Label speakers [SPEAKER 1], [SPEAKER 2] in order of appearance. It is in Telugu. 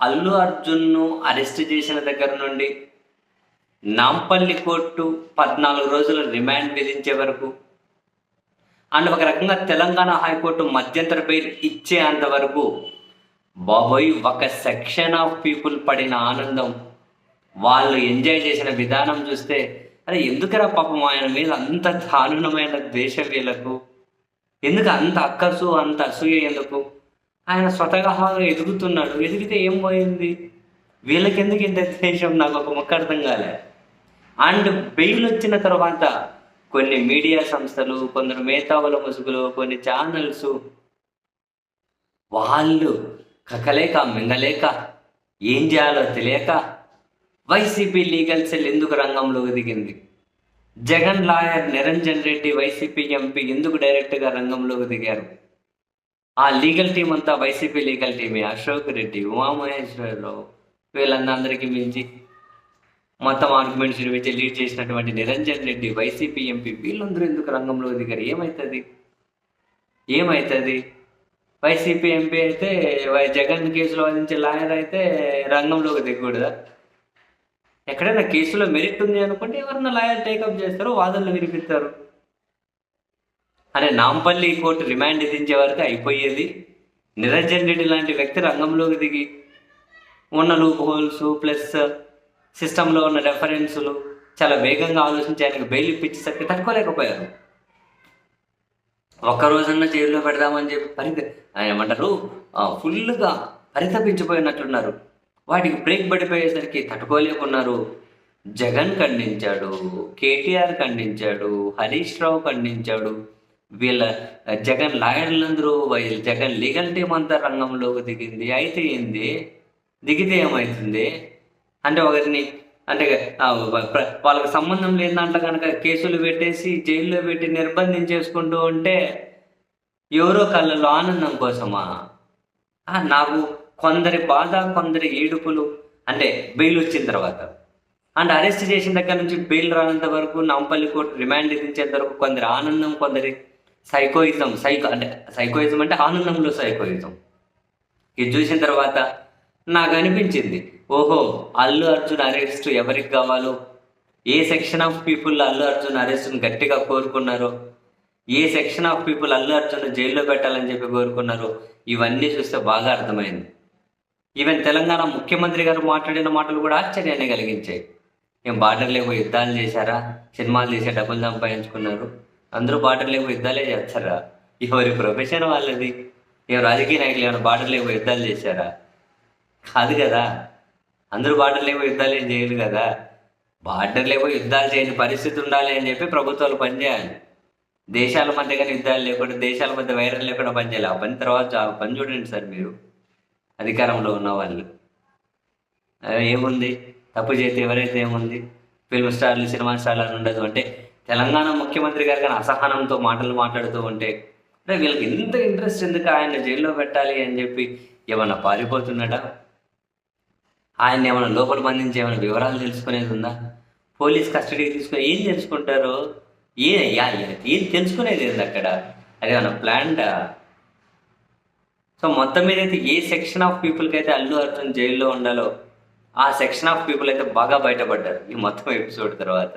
[SPEAKER 1] అల్లు అర్జున్ను అరెస్ట్ చేసిన దగ్గర నుండి నాంపల్లి కోర్టు పద్నాలుగు రోజుల రిమాండ్ విధించే వరకు అండ్ ఒక రకంగా తెలంగాణ హైకోర్టు మధ్యంతర బెయిల్ ఇచ్చేంత వరకు బాబోయ్ ఒక సెక్షన్ ఆఫ్ పీపుల్ పడిన ఆనందం. వాళ్ళు ఎంజాయ్ చేసిన విధానం చూస్తే అరే ఎందుకురా పాపం ఆయన మీద అంత దారుణమైన ద్వేషం వీళ్ళకు? ఎందుకు అంత అక్కసు అంత అసూయ ఎందుకు? ఆయన స్వతహాగా ఎదుగుతున్నాడు. ఎదిగితే ఏం పోయింది? వీళ్ళకి ఎందుకు ఇంత ద్వేషం నాకు ఒక ముక్క అర్థం కాలే. అండ్ బెయిల్ వచ్చిన తర్వాత కొన్ని మీడియా సంస్థలు కొందరు మేధావుల ముసుగులు కొన్ని ఛానల్స్ వాళ్ళు కకలేక మింగలేక ఏం చేయాలో తెలియక వైసీపీ లీగల్ సెల్ ఎందుకు రంగంలోకి దిగింది Jagan lawyer Niranjan Reddy YCP MP ఎందుకు డైరెక్ట్గా రంగంలోకి దిగారు? ఆ లీగల్ టీం అంతా వైసీపీ లీగల్ టీమే. అశోక్ రెడ్డి ఉమామహేశ్వరరావు వీళ్ళందరికీ మించి మొత్తం ఆర్గ్యుమెంట్స్ నిర్మించి లీడ్ చేసినటువంటి నిరంజన్ రెడ్డి వైసీపీ ఎంపీ వీళ్ళందరూ ఎందుకు రంగంలో దిగారు? ఏమవుతుంది ఏమవుతుంది వైసీపీ ఎంపీ అయితే వై- జగన్ కేసులో వాదించే లాయర్ అయితే రంగంలోకి దిగకూడదా? ఎక్కడైనా కేసులో మెరిట్ ఉంది అనుకుంటే ఎవరన్నా లాయర్ టేకప్ చేస్తారు వాదనలు వినిపిస్తారు. అరే నాంపల్లి కోర్టు రిమాండ్ విధించే వరకు అయిపోయేది. నిరంజన్ రెడ్డి లాంటి వ్యక్తి రంగంలోకి దిగి ఉన్న లూప్ హోల్స్ ప్లస్ సిస్టంలో ఉన్న రెఫరెన్సులు చాలా వేగంగా ఆలోచించి ఆయనకు బెయిల్ ఇప్పించేసరికి తట్టుకోలేకపోయారు. ఒక్క రోజున్న జైల్లో పెడదామని చెప్పి పరిత ఆయన ఏమంటారు ఫుల్గా పరితపించిపోయినట్లున్నారు వాటికి బ్రేక్ పడిపోయేసరికి తట్టుకోలేకున్నారు. జగన్ ఖండించాడు కేటీఆర్ ఖండించాడు హరీష్ రావు ఖండించాడు. వీళ్ళ జగన్ లాయర్లందరూ వీళ్ళ జగన్ లీగల్ టీం అంతా రంగంలోకి దిగింది. అయితే ఏంది? దిగితే ఏమవుతుంది అంటే ఒకరిని అంటే వాళ్ళకి సంబంధం లేని దాంట్లో కనుక కేసులు పెట్టేసి జైల్లో పెట్టి నిర్బంధం చేసుకుంటూ ఉంటే ఎవరో కళ్ళలో ఆనందం కోసమా? నాకు కొందరి బాధ కొందరి ఏడుపులు అంటే బెయిల్ వచ్చిన తర్వాత. అండ్ అరెస్ట్ చేసిన దగ్గర నుంచి బెయిల్ రానంత వరకు నాంపల్లి కోర్టు రిమాండ్ విధించేంత వరకు కొందరి ఆనందం కొందరి సైకోయిజం సైకో అంటే సైకోయిజం అంటే ఆనందంలో సైకోయిజం. ఇది చూసిన తర్వాత నాకు అనిపించింది ఓహో అల్లు అర్జున్ అరెస్ట్ ఎవరికి కావాలో? ఏ section of people Allu Arjun అరెస్ట్ను గట్టిగా కోరుకున్నారో? ఏ section of people Allu Arjun జైల్లో పెట్టాలని చెప్పి కోరుకున్నారో? ఇవన్నీ చూస్తే బాగా అర్థమైంది. ఈవెన్ తెలంగాణ ముఖ్యమంత్రి గారు మాట్లాడిన మాటలు కూడా ఆశ్చర్యాన్ని కలిగించాయి. ఏం బార్డర్ లేవు యుద్ధాలు చేశారా? సినిమాలు చేసే డబ్బులు సంపాదించుకున్నారు? అందరూ బార్డర్ లేవు యుద్ధాలే చేస్తారా? ఎవరి ప్రొఫెషన్ వాళ్ళది? ఏం రాజకీయ నాయకులు ఏమైనా బార్డర్ లేకపోయి యుద్ధాలు చేశారా? కాదు కదా. అందరూ బార్డర్ లేకపోయి యుద్ధాలు ఏం చేయరు కదా. బార్డర్ లేకపోయి యుద్ధాలు చేయని పరిస్థితి ఉండాలి అని చెప్పి ప్రభుత్వాలు పనిచేయాలి. దేశాల మధ్య కానీ యుద్ధాలు లేకుండా దేశాల మధ్య వైరల్ లేకుండా పనిచేయాలి. ఆ పని తర్వాత ఆ పని చూడండి సార్ మీరు. అధికారంలో ఉన్న వాళ్ళు. ఏముంది? తప్పు చేస్తే ఎవరైతే ఏముంది? ఫిల్మ్ స్టార్లు సినిమా స్టార్లు అని ఉండదు. అంటే తెలంగాణ ముఖ్యమంత్రి గారు కానీ అసహనంతో మాటలు మాట్లాడుతూ ఉంటే అంటే వీళ్ళకి ఎంత ఇంట్రెస్ట్ ఎందుకు ఆయన జైల్లో పెట్టాలి? అని చెప్పి ఏమన్నా పారిపోతున్నట ఆయన ఏమైనా లోపల బంధించి ఏమైనా వివరాలు తెలుసుకునేది ఉందా? పోలీస్ కస్టడీకి తీసుకుని ఏం తెలుసుకుంటారు? ఏ ఏం తెలుసుకునేది ఏంది అక్కడ? అదేమన్నా ప్లాంటా సో మొత్తం మీద అయితే ఏ సెక్షన్ ఆఫ్ పీపుల్కి అయితే అల్లు అర్జున్ జైల్లో ఉండాలో ఆ సెక్షన్ ఆఫ్ పీపుల్ అయితే బాగా బయటపడ్డారు ఈ మొత్తం ఎపిసోడ్ తర్వాత.